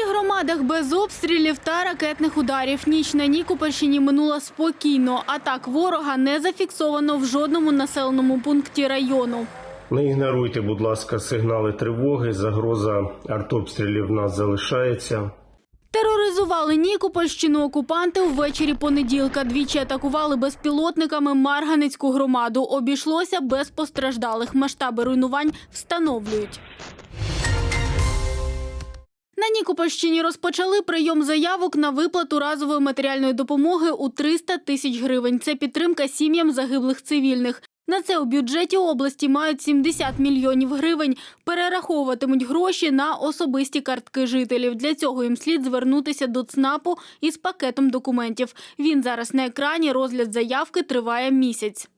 громадах без обстрілів та ракетних ударів. Ніч на Нікопольщині минула спокійно. Атак ворога не зафіксовано в жодному населеному пункті району. Не ігноруйте, будь ласка, сигнали тривоги. Загроза артобстрілів в нас залишається. Тероризували Нікопольщину окупанти ввечері понеділка. Двічі атакували безпілотниками Марганецьку громаду. Обійшлося без постраждалих. Масштаби руйнувань встановлюють. Нікопольщині розпочали прийом заявок на виплату разової матеріальної допомоги у 300 тисяч гривень. Це підтримка сім'ям загиблих цивільних. На це у бюджеті області мають 70 мільйонів гривень. Перераховуватимуть гроші на особисті картки жителів. Для цього їм слід звернутися до ЦНАПу із пакетом документів. Він зараз на екрані. Розгляд заявки триває місяць.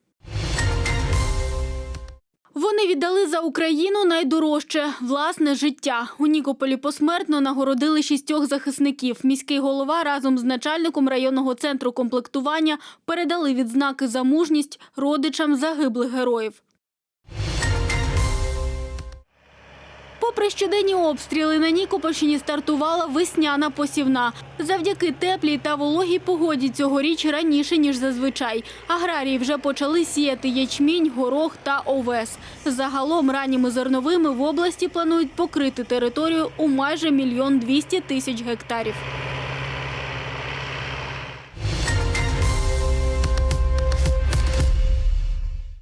Вони віддали за Україну найдорожче власне життя. У Нікополі посмертно нагородили шістьох захисників. Міський голова разом з начальником районного центру комплектування передали відзнаки за мужність родичам загиблих героїв. Попри щоденні обстріли на Нікопольщині стартувала весняна посівна. Завдяки теплій та вологій погоді цьогоріч раніше, ніж зазвичай. Аграрії вже почали сіяти ячмінь, горох та овес. Загалом ранніми зерновими в області планують покрити територію у майже мільйон двісті тисяч гектарів.